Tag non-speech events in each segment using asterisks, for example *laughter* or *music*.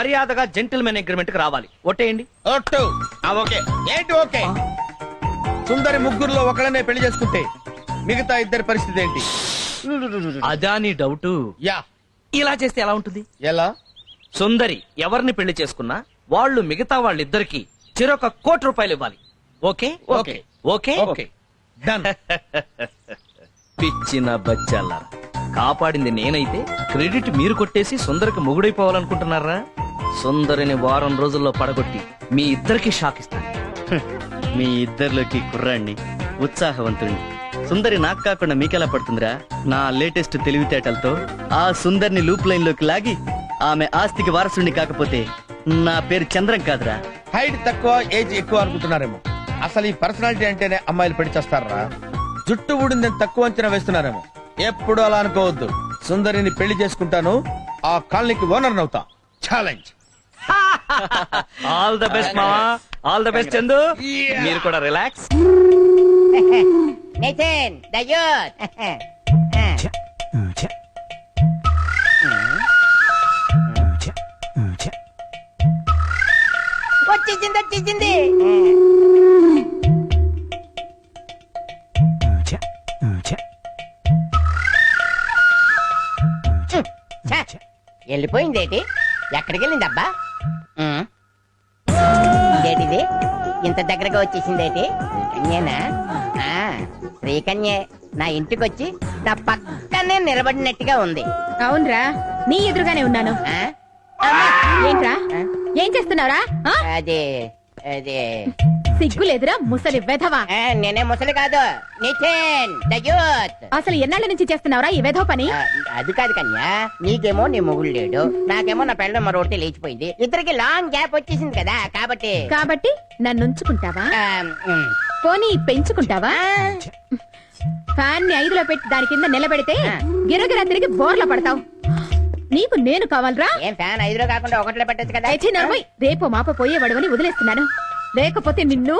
మర్యాదగా జెంటిల్మెన్ అగ్రిమెంట్కి రావాలి. ఒట్టేయండి. ఒట్టు. ఆ, ఓకే. ఏంటి ఓకే? సుందరి ముగ్గురులో ఒకళ్ళనే పెళ్ళి చేసుకుంటే మిగతా ఇద్దరి పరిస్థితి ఏంటి? అదా నీ డౌట్ యా. ఇలా చేస్తే ఎలా ఉంటుంది? ఎలా? సుందరి ఎవరిని పెళ్ళి చేసుకున్నా వాళ్ళు మిగతా వాళ్ళిద్దరికి చిరొక కోటి రూపాయలు ఇవ్వాలి. Okay? Okay. Okay? Okay. Done *laughs* పిచ్చిన బచ్చాల కాపాడింది నేనైతే క్రెడిట్ మీరు కొట్టేసి సుందరికి మొగుడైపోవాలనుకుంటున్నారా? సుందరిని వారం రోజుల్లో పడగొట్టి మీ ఇద్దరికి షాక్ ఇస్తాను. *laughs* మీ ఇద్దరిలోకి కుర్రాణ్ణి ఉత్సాహవంతుణ్ణి సుందరి నాకు కాకుండా మీకెలా పడుతుందిరా? నా లేటెస్ట్ తెలివితేటలతో ఆ సుందరిని లూప్ లైన్లోకి లాగి ఆమె ఆస్తికి వారసుని కాకపోతే నా పేరు చంద్రం కాదురా. హైట్ తక్కువ ఏజ్ ఎక్కువ అనుకుంటున్నారేమో. అసలు ఈ పర్సనాలిటీ అంటేనే అమ్మాయిలు పెళ్ళి చేస్తారా? జుట్టు ఊడిందని తక్కువ అంచనా వేస్తున్నారేమో. ఎప్పుడు అలా అనుకోవద్దు. సుందరిని పెళ్ళి చేసుకుంటాను ఆ కాలనీకి ఓనర్ అవుతా. ఛాలెంజ్ ఆల్ ద బెస్ట్ మావా all the best Chandu Yeah. మీరు కూడా రిలాక్స్ నితిన్ ద యూత్ వచ్చేసింది వచ్చేసింది ఛ, వెళ్ళిపోయిందేటి ఎక్కడికి వెళ్ళింది అబ్బా ఇదేటిది ఇంత దగ్గరగా వచ్చేసిందేటి? శ్రీకన్యేనా ఆ, శ్రీకన్యే నా ఇంటికి వచ్చి నా పక్కనే నిలబడినట్టుగా ఉంది. అవునరా నీ ఎదురుగానే ఉన్నాను. ఆ? అమ్మా! ఏంట్రా? ఏం చేస్తున్నావురా? ఆ? అదే అదే. సిగ్గులేదురా ముసలి వెధవా. ఆ, నేనే ముసలి కాదు. Nithin the youth. అసలు ఎన్నాళ్ళ నుంచి చేస్తున్నావురా ఈ వెధవ పని? ఆ, అది కాదు కన్యా నీకేమో నీ మొగుడు లేడు నాకేమో నా పెళ్ళ మరొకటి లేచిపోయింది. ఇద్దరికి లాంగ్ గ్యాప్ వచ్చేసింది కదా కాబట్టి. కాబట్టి నన్ను ఉంచుకుంటావా? ఆ, ఉమ్. పోనీ పెంచుకుంటావా? ఫ్యాన్ని ఐదులో పెట్టి దాని కింద నిలబెడితే. గిరగిరా తిరిగి బోర్ల పడతావు. నీకు నేను కావాలరా? ఏం ఫ్యాన్ ఐదులో కాకుండా ఒకటిలో పెట్టచ్చు కదా? రేపు మాప పోయేవాడవని వదిలేస్తున్నాను. లేకపోతే నిన్ను.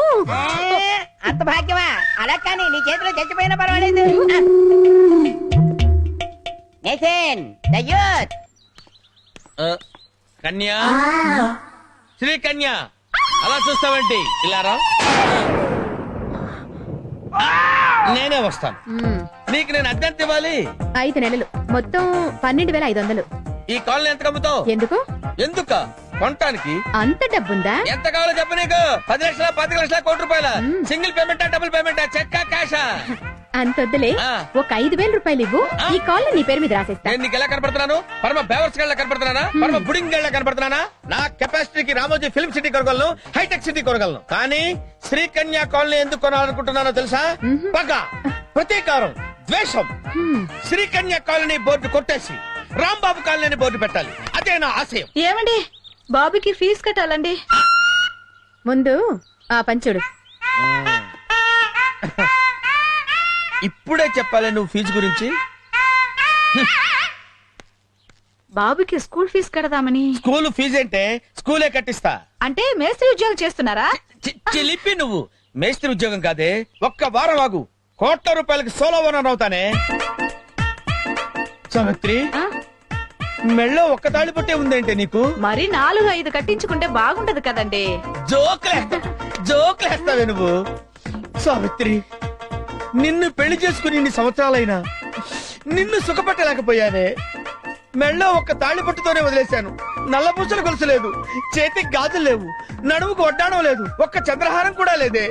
అంత భాగ్యమా? అలా కానీ నీ చేతిలో చచ్చిపోయినా పర్వాలేదు. కన్యా? శ్రీ కన్యా అలా చూస్తావేంటి? ఇలా రా నేనే వస్తాను. నీకు నేను అద్దెంత ఇవ్వాలి? ఐదు నెలలు. మొత్తం పన్నెండు వేల ఐదు వందలు. ఈ కాలనీ ఎంత కమ్ముతావు? ఎందుకు? ఎందుక? కొనటానికి? అంత డబ్బుందా? ఎంత కావాలో చెప్పు నీకు. పది లక్షల పది లక్షల కోటి రూపాయల. సింగిల్ పేమెంటా డబుల్ పేమెంటా చెక్ క్యాషా? అంతొద్దులే. ఒక ఐదు వేల రూపాయలు ఇవ్వు. ఈ కాల్ నీ పేరు మీద రాసేస్తా. నేను నీకు ఎలా కనపడుతున్నాను? పరమ బేవర్స్ గళ్ళ కనపడుతున్నానా? పరమ బుడింగ్ గళ్ళ కనపడుతున్నానా? నా కెపాసిటీకి రామోజీ ఫిల్మ్ సిటీ కొనగలను హైటెక్ సిటీ కొనగలను. కానీ శ్రీకన్యా కాలనీ ఎందుకు కొనాలనుకుంటున్నానో తెలుసా? పగ ప్రతీకారం ద్వేషం. శ్రీకన్యా కాలనీ బోర్డు కొట్టేసి రాంబాబు కాలనీ బోర్డు పెట్టాలి. అదే నా ఆశయం. ఏమండి? బాబుకి ఫీజు కట్టాలండి. ముందు ఆ పంచుడు ఇప్పుడే చెప్పాలి నువ్వు ఫీజు గురించి. బాబుకి స్కూల్ ఫీజు కడదామని. స్కూల్ ఫీజు అంటే స్కూలే కట్టిస్తా. అంటే మేస్త్రి ఉద్యోగం చేస్తున్నారా? చిలిపి నువ్వు. మేస్త్రి ఉద్యోగం కాదే. ఒక్క వారం ఆగు. కోట్ల రూపాయలకి సోలో ఓనర్ అవుతానే. సావిత్రి? మెళ్ళో ఒక్క తాళి పట్టే ఉందేంటే నీకు? మరి నాలుగు ఐదు కట్టించుకుంటే బాగుంటది కదండి. జోకులేస్తా జోకులేస్తావే నువ్వు. సావిత్రి నిన్ను పెళ్ళి చేసుకుని ఇన్ని సంవత్సరాలైనా నిన్ను సుఖపెట్టలేకపోయానే మెళ్ళో ఒక్క తాళి పట్టుతోనే వదిలేశాను. నల్లపూసలు గొలుసు లేదు చేతికి గాజులు లేవు నడుముకు వడ్డాణం లేదు ఒక్క చంద్రహారం కూడా లేదే.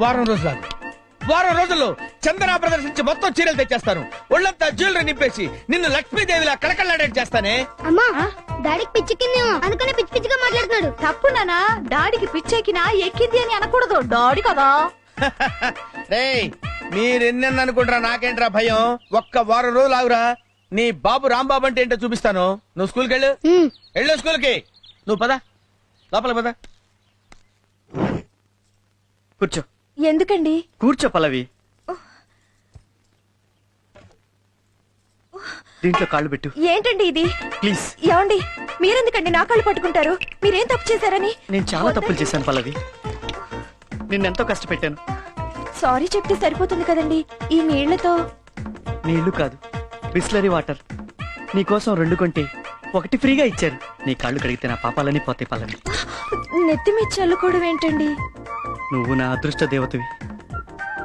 వారం రోజులు. వారం రోజుల్లో చందన ప్రదర్శించి మొత్తం చీరలు తెచ్చేస్తాను. ఒళ్ళంతా జ్యువెలరీ నింపేసి నిన్ను లక్ష్మీదేవిలా కళకళలాడేట్ చేస్తానే. అమ్మా డాడీకి పిచ్చెక్కిందేమో అందుకనే పిచ్చి పిచ్చిగా మాట్లాడుతున్నాడు. తప్పు నానా డాడీకి పిచ్చెక్కినా ఎక్కింది అని అనకూడదు. డాడీ కదా. *laughs* రేయ్ మీరెన్నెన్న అనుకుంటారా? నాకేంట్రా భయం? ఒక్క వారం రోజులు ఆగురా. నీ బాబు రాంబాబు అంటే ఏంటో చూపిస్తాను. నువ్వు స్కూల్కి వెళ్ళు. వెళ్ళు స్కూల్కి. నువ్వు పద. లోపల పద. కూర్చో. ఎందుకండి? కూర్చో పల్లవి. దీంట్లో కాళ్ళు పెట్టు. ఏంటండి ఇది? ప్లీజ్. ఏమండి? మీరెందుకండి నా కాళ్ళు పట్టుకుంటారు? మీరేం తప్పు చేశారని? నేను చాలా తప్పులు చేశాను పల్లవి. నిన్నెంతో కష్టపెట్టాను. సారీ చెప్తే సరిపోతుంది కదండి. ఈ నీళ్ళతో నీళ్ళు కాదు. Bisleri water. నీకోసం రెండు కొంటే ఒకటి ఫ్రీగా ఇచ్చారు. నీ కాళ్ళు కడిగితే నా పాపాలని పోతే పాలని నెత్తి మీద చల్లుకోవడం ఏంటండి? నువ్వు నా అదృష్ట దేవతవి.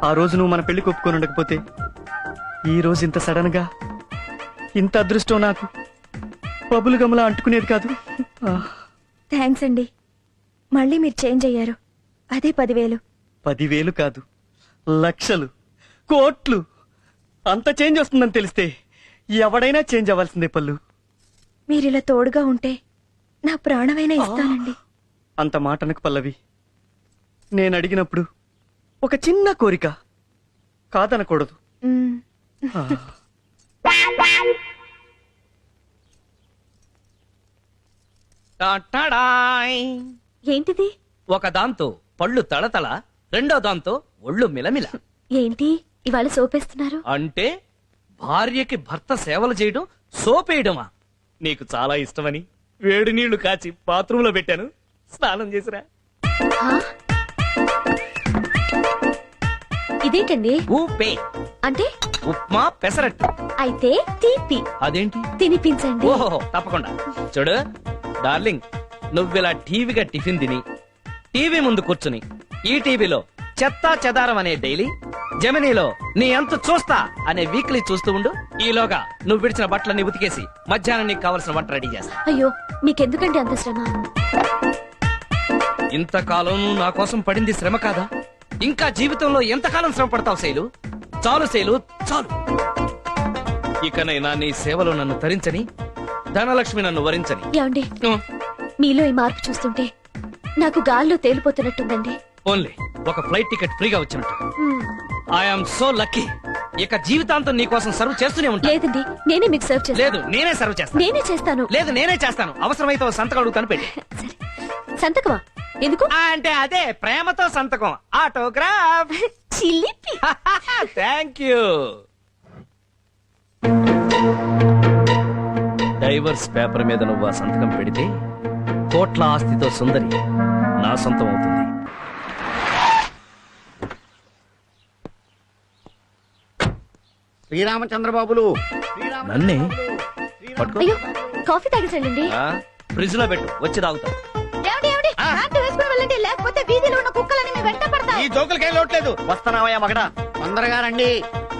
ఆ రోజు నువ్వు మన పెళ్ళి ఒప్పుకొని ఉండకపోతే ఈ రోజు ఇంత సడన్గా ఇంత అదృష్టం నాకు బబులు గమలా అంటుకునేది కాదు. థ్యాంక్స్ అండి. మళ్ళీ మీరు చేంజ్ అయ్యారు. అదే పదివేలు. పదివేలు కాదు లక్షలు కోట్లు. అంత చేంజ్ వస్తుందని తెలిస్తే ఎవడైనా చేంజ్ అవ్వాల్సిందే పళ్ళు. మీరు ఇలా తోడుగా ఉంటే నా ప్రాణమైనా ఇస్తానండి. అంత మాటనకు పల్లవి నేను అడిగినప్పుడు ఒక చిన్న కోరిక కాదనకూడదు మ్మ్. ఆ. టాటాడాయ్. ఏంటిది ఒక దాంతో పళ్ళు తళతళ రెండో దాంతో ఒళ్ళు మిలమిల ఏంటి ఇవాళ సోపేస్తున్నారు అంటే భార్యకి భర్త సేవలు చేయడం సోపేయడమా నీకు చాలా ఇష్టమని వేడి నీళ్ళు కాచి బాత్రూంలో పెట్టాను స్నానం చేసిరా? ఇదేంటండి? ఊపే అంటే? ఉప్మా పెసరట్టు. అయితే తీపి. అదేంటి? తినిపించండి. ఓహో తప్పకుండా. చూడు డార్లింగ్ నువ్విలా టీవీగా టిఫిన్ తిని టీవీ ముందు కూర్చుని ఈ టీవీలో చెత్తా చెదారం అనే డైలీ జమినీలో నీ ఎంత చూస్తా అనే వీక్లీ చూస్తూ ఉండు. ఈలోగా నువ్వు విడిచిన బట్టలన్నీ ఉతికేసి మధ్యాహ్నం నీకు కావలసిన వంట రెడీ చేస్తా. అయ్యో మీకెందుకండి అంత శ్రమ? ఇంతకాలం నా కోసం పడింది శ్రమ కాదా? ఇంకా జీవితంలో ఎంతకాలం శ్రమ పడతావు శైలు? చాలు శైలు చాలు. ఇకనైనా నీ సేవలో నన్ను తరించని ధనలక్ష్మి నన్ను వరించని. ఏమండి? మీలో ఈ మార్పు చూస్తుంటే నాకు గాల్లో తేలిపోతున్నట్టుందండి. ఓన్లీ ఒక ఫ్లైట్ టికెట్ ఫ్రీగా వచ్చినట్టు. మ్మ్. I'm so lucky. ఇక జీవితాంతం నీ కోసం సర్వ్ చేస్తూనే ఉంటా. లేదండి నేనే మీకు సర్వ్ చేస్తాను. లేదు నేనే సర్వ్ చేస్తాను. నేనే చేస్తాను. లేదు నేనే చేస్తాను. అవసరమైతే ఓ సంతకం అడుగుతాను పెట్టి సరే సంతకమా? ఎందుకు? ఆ, అంటే అదే ప్రేమతో సంతకం. ఆటోగ్రాఫ్. చిలిపి. *laughs* థ్యాంక్ యూ డైవర్స్ పేపర్ మీద నువ్వు ఆ సంతకం పెడితే కోట్ల ఆస్తితో సుందరి నా సొంతం అవుతుంది. శ్రీరామచంద్రబాబులు. నన్నే పట్టుకో. అయ్యో కాఫీ తాగేసండి ఫ్రిడ్జ్లో పెట్టు వచ్చి తాగుతా. వెళ్ళండి లేకపోతే వీధిలో ఉన్న కుక్కలని మీ వెంట పడతాయి ఈ జోకులకేం లోట్లేదు వస్తున్నావయ్యా మగడా. తొందరగా రండి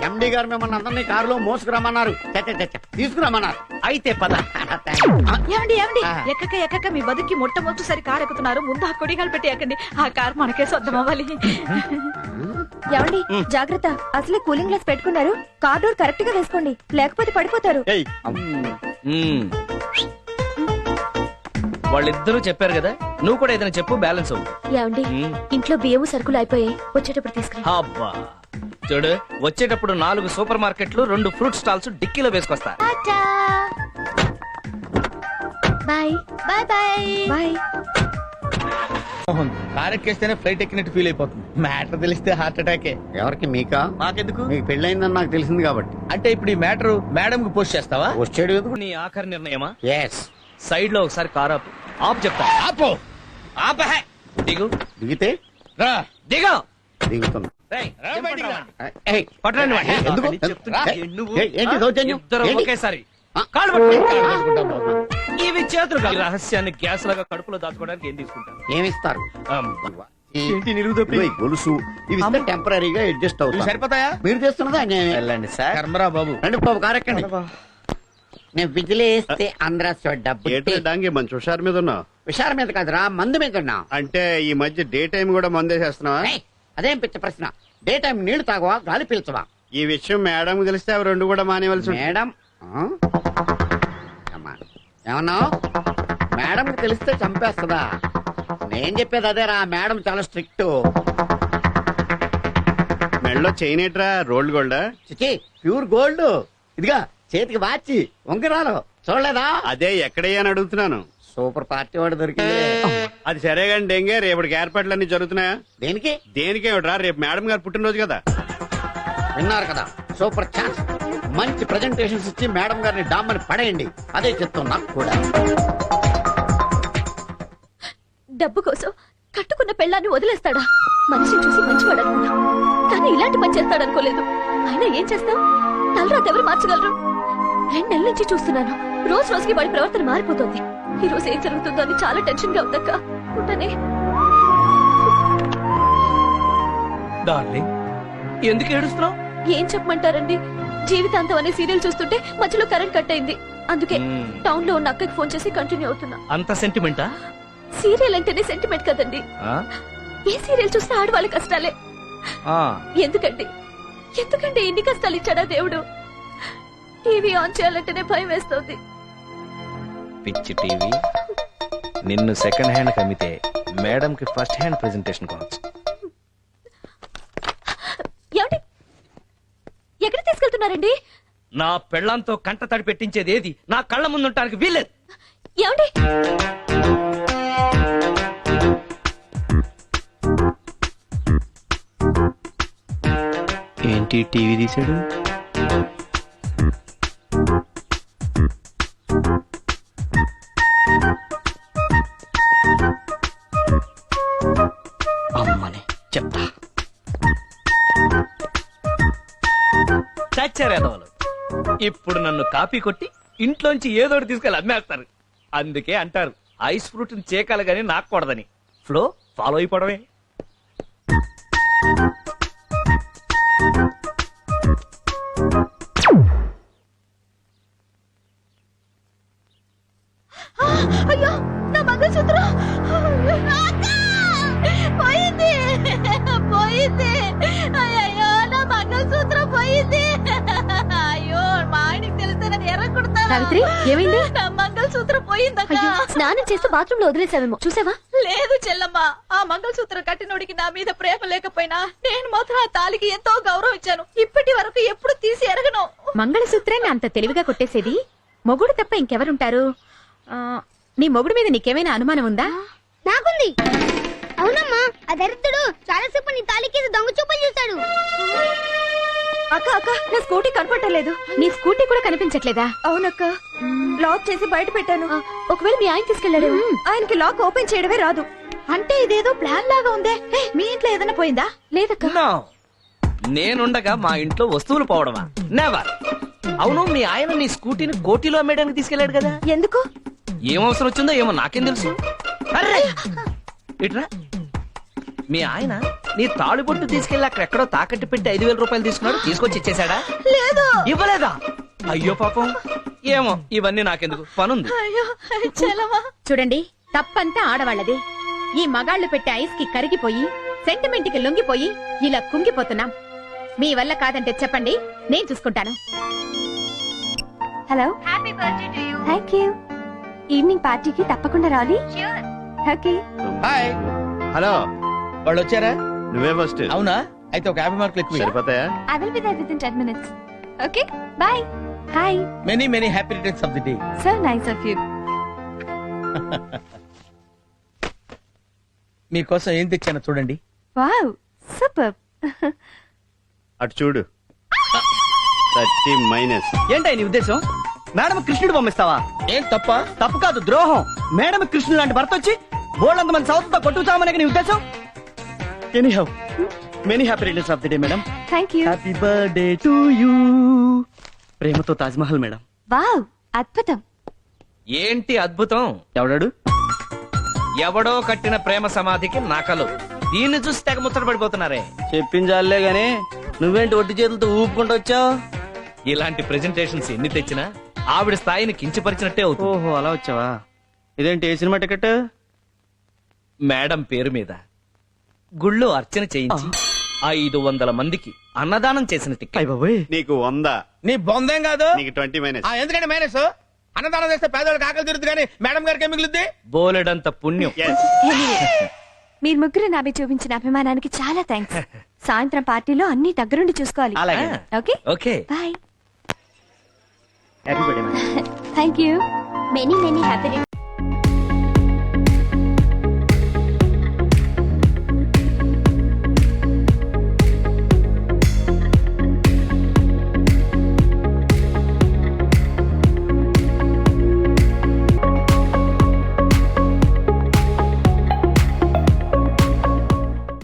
ఎండి గారు మిమ్మల్ని అందరినీ కారులో మోసుకురమ్మన్నారు. చ, చ, చ, చ, తీసుకురమ్మన్నారు. అయితే పద. *laughs* ఏమండి ఏమండి? ఆ. ఎక్కక ఎక్కక మీ బతుకి మొట్టమొదటిసారి కారు ఎక్కుతున్నారు. ముందు ఆ కొడిగాలు పెట్టి ఎక్కండి. ఆ కారు మనకే సొంతం అవ్వాలి. *laughs* ఏమండి జాగ్రత్త. అసలే కూలింగ్ గ్లాస్ పెట్టుకున్నారు. కార్ డోర్ కరెక్ట్గా వేసుకోండి. లేకపోతే పడిపోతారు. ఏయ్ మ్మ్. వాళ్ళిద్దరూ చెప్పారు కదా నువ్వు కూడా ఏదైనా చెప్పు బ్యాలెన్స్ అవ్వు. ఏమండి. ఇంట్లో బియ్యము సరుకులు అయిపోయాయి. వచ్చేటప్పుడు తీసుకురా. అబ్బా. చూడు వచ్చేటప్పుడు నాలుగు సూపర్ మార్కెట్లు రెండు ఫ్రూట్ స్టాల్స్ డిక్కీలో వేసుకొస్తా. Bye. Bye bye. Bye. Mohan కారెక్కేస్తేనే flight ఎక్కినట్టు ఫీల్ అయిపోతుంది. మ్యాటర్ తెలిస్తే హార్ట్ అటాకే. ఎవరికి? మీకా? మాకెందుకు? మీకు పెళ్ళయిందని నాకు తెలిసింది కాబట్టి. అంటే ఇప్పుడు ఈ మ్యాటర్ మేడం కి పోస్ట్ చేస్తావా వచ్చాడు నీ ఆఖరి నిర్ణయమా? ఎస్ సైడ్లో ఒకసారి కార్ ఆపు. ఆపు చెప్తా. ఆపో. ఆపహే దిగు. దిగితే? రా. దిగు. దిగుతున్నా. రేయ్, రా బయటికి రా. ఏయ్, పట్టరండి వాడిని. ఎందుకు? అని చెప్తున్నా. ఏయ్, నువ్వు ఏయ్, ఏంటి దౌర్జన్యం ఇద్దరు ఏంటి? ఒకేసారి. ఆ. కాళ్ళు పట్టుకో. కాళ్ళు పట్టుకుంటాం బాబు. ఇవి చేతులు కాదు. రహస్యాన్ని గ్యాస్ లాగా కడుపులో దాచుకోవడానికి ఏం తీసుకుంటాను ఏమిస్తారు? ఈ- ఏంటి ఇదిగో ఈ గొలుసు. ఇవి ఇస్తే టెంపరీగా అడ్జస్ట్ ఇవి అవుతాయి. సరిపోతాయా? మీరు చేస్తున్నదా నేను వెళ్ళండి సార్. కర్మరా బాబు రండి బాబు. కారెక్కండి నేను బిజిలీ వేస్తే ఆంధ్ర డబ్బు మంచి హుషారు మీద ఉన్నావు. విషారం మీద కాదురా మందు మీద ఉన్నా. అంటే ఈ మధ్య డే టైం కూడా మందేసేస్తున్నావా అదేం పిచ్చ ప్రశ్న. డే టైం నీళ్ళు తాగవా గాలి పీల్చవా? ఈ విషయం మేడం తెలిస్తే అవి రెండు కూడా మానేవలసి. మేడం ఏమన్నావు? మేడం తెలిస్తే చంపేస్తుందా? నేను చెప్పేది అదేరా మేడం చాలా స్ట్రిక్ట్. మెడలో చైన్ ఏట్రా రోల్డ్ గోల్డా? చిచి ప్యూర్ గోల్డ్. ఇదిగా చేతికి వాచి ఉంగరాలు చూడలేదా? అదే ఎక్కడయ్యా అని అడుగుతున్నాను. సూపర్ పార్టీ వాడు దొరికింది అది సరే కానీ డెంగే రేపటికి ఏర్పాట్లన్నీ జరుగుతున్నాయా? దేనికి? దేనికేమిట్రా రేపు మేడం గారు పుట్టినరోజు కదా. విన్నారు కదా. Super chance. మంచి ప్రజెంటేషన్స్ ఇచ్చి మేడం గారిని డామ్మని పడేయండి. అదే చెప్తున్నా కూడా. డబ్బు కోసం కట్టుకున్న పెళ్ళాన్ని వదిలేస్తాడా? మనిషిని చూసి మంచివాడు అనుకున్నా కానీ ఇలాంటి పని చేస్తాడనుకోలేదు. అయినా ఏం చేస్తాం? తలరాత ఎవరు మార్చగలరు? రెండు నెలల నుంచి చూస్తున్నాను. రోజు రోజుకి వాడి ప్రవర్తన మారిపోతుంది. ఈ రోజు ఏం జరుగుతుందో అని చాలా టెన్షన్గా ఉందక్క. ఉంటానే. డార్లింగ్ ఎందుకు ఏడుస్తున్నావు? ఏం చెప్పమంటారండి? జీవితాంతం అనే సీరియల్ చూస్తుంటే మధ్యలో కరెంట్ కట్ అయింది. అందుకే మ్మ్. టౌన్లో ఉన్న అక్కకి ఫోన్ చేసి కంటిన్యూ అవుతున్నా. అంత సెంటిమెంటా సీరియల్ అంటేనే సెంటిమెంట్ కదండి. ఆ? ఏ సీరియల్ చూస్తే ఆడవాళ్ళ కష్టాలే. ఎందుకండి? ఎందుకండి ఇన్ని కష్టాలు ఇచ్చాడా దేవుడు? టీవీ ఆన్ చేయాలంటేనే భయం వేస్తోంది. పిచ్చి టీవీ. నిన్ను సెకండ్ హ్యాండ్ కమ్మితే మేడం కి ఫస్ట్ హ్యాండ్ ప్రెజెంటేషన్ కొనొచ్చు. ఏమండి? ఎక్కడ తీసుకెళ్తున్నారండి? నా పెళ్ళంతో కంట తడి పెట్టించేది ఏది? నా కళ్ళ ముందుంటానికి వీల్లేదు. ఏమండి? ఏంటి టీవీ తీసాడు చచ్చారేదవలు ఇప్పుడు నన్ను కాపీ కొట్టి ఇంట్లోంచి ఏదోటి తీసుకెళ్ళి అమ్మేస్తారు. అందుకే అంటారు ఐస్ ఫ్రూట్ చేకాలి గాని నాకూడదని. ఫ్లో ఫాలో అయిపోవడమే. సావిత్రి, ఏమైంది? నా మంగళసూత్రం పోయిందక్క. స్నానం చేస్తూ బాత్రూమ్లో వదిలేసావేమో చూసావా? లేదు చెల్లమ్మ ఆ మంగళసూత్రం కట్టినోడికి నా మీద ప్రేమ లేకపోయినా నేను మాత్రం ఆ తాలికి ఎంతో గౌరవం ఇచ్చాను. ఇప్పటి వరకు ఎప్పుడు తీసి ఎరగను. మంగళసూత్రాన్ని అంత తెలివిగా కొట్టేసేది? మొగుడు తప్ప ఇంకెవరుంటారు? ఆ, నీ మొగుడు మీద నీకేమైనా అనుమానం ఉందా? నాకుంది. అవునమ్మా ఆ దరిద్రుడు చాలా సేపు నీ తాలికేసి దొంగ చూపలు చూశాడు. అక్క అక్క నా స్కూటీ కనపడలేదు నీ స్కూటీ కూడా కనిపించట్లేదా? అవునక్క. లాక్ చేసి బయట పెట్టాను. ఒకవేళ మీ ఆయన తీసుకెళ్ళాడేమో ఆయనకి లాక్ ఓపెన్ చేయడమే రాదు. అంటే ఇదేదో ప్లాన్ లాగా ఉందే. మీ ఇంట్లో ఏదైనా పోయిందా? లేదక్క. నేనుండగా మా ఇంట్లో వస్తువులు పోవడమా? నెవర్ అవును మీ ఆయన నీ స్కూటీని కోటిలో అమ్మేయడానికి తీసుకెళ్ళాడు కదా. ఎందుకు? ఏం అవసరం వచ్చిందో ఏమో నాకేం తెలుసు! ఇట్రా. మీ ఆయన నీ తాళిబొట్టు తీసుకెళ్ళి అక్కడెక్కడో తాకట్టు పెట్టి ఐదు వేల రూపాయలు తీసుకున్నాడు తీసుకొచ్చి ఇచ్చేశాడా? లేదు. ఇవ్వలేదా? అయ్యో పాపం. ఏమో ఇవన్నీ నాకెందుకు? పనుంది. అయ్యో చలమా. చూడండి తప్పంతా ఆడవాళ్ళదే. ఈ మగాళ్ళు పెట్టే ఐస్కి కరిగిపోయి సెంటిమెంట్కి లొంగిపోయి ఇలా కుంగిపోతున్నాం. మీ వల్ల కాదంటే చెప్పండి నేను చూసుకుంటాను. Hello. Happy birthday to you thank you evening పార్టీకి తప్పకుండా రావాలి. ఓకే హాయ్ హలో వాళ్ళు వచ్చారా నువ్వే ఫస్ట్ అవునా? అయితే ఒక యాభై మార్కులు ఎక్కువ సరిపోతాయా? I will be there within 10 minutes okay bye hi many many happy returns of the day so nice of you మీకోసం ఏం తెచ్చానో చూడండి. వావ్ సూపర్ అటు చూడు. థర్టీ మైనస్ ఏంటో నీ ఉద్దేశం? మేడం కృష్ణుడు పంపిస్తావా? ఏం తప్ప? తప్పు కాదు ద్రోహం. మేడం కృష్ణుడు లాంటి భర్త వచ్చి బోల్డంత మంది సౌత్తో కొట్టుకుతామని నీ ఉద్దేశం? Any how many happy returns of the day madam thank you happy birthday to you ప్రేమతో తాజ్మహల్ మేడం వావ్ అద్భుతం. ఏంటి అద్భుతం? ఎవడాడు? ఎవడో కట్టిన ప్రేమ సమాధికి నకలు. దీన్ని చూసి తెగ ముచ్చట పడిపోతున్నారే. చెప్పించాలే గాని నువ్వేంటి ఒట్టి చేతులతో ఊపుకుంటూ వచ్చావు? ఇలాంటి ప్రెజెంటేషన్స్ ఎన్ని తెచ్చినా ఆవిడ స్థాయిని కించపరిచినట్టే అవుతుంది. ఓహో అలా వచ్చావా? ఇదేంటి ఏ సినిమా టికెట్? మేడం పేరు మీద. గుళ్ళో అర్చన చేయించి ఐదు వందల మందికి అన్నదానం చేసిన అయ్య బాబోయ్. నీకు వంద. నీ బొందేం కాదు? నీకు ట్వంటీ మైనస్ ఆ, ఎందుకంటే మైనస్ అన్నదానం చేస్తే పేదవాళ్ళకి ఆకలి తీరుతుంది కానీ మేడం గారికి ఏం మిగులుద్ది? బోలెడంత పుణ్యం. మీరు ముగ్గురు నాపై చూపించిన అభిమానానికి చాలా థ్యాంక్స్ సాయంత్రం పార్టీలో అన్ని దగ్గరుండి చూసుకోవాలి. అలాగే. Okay? Okay. Bye. Thank you many many happy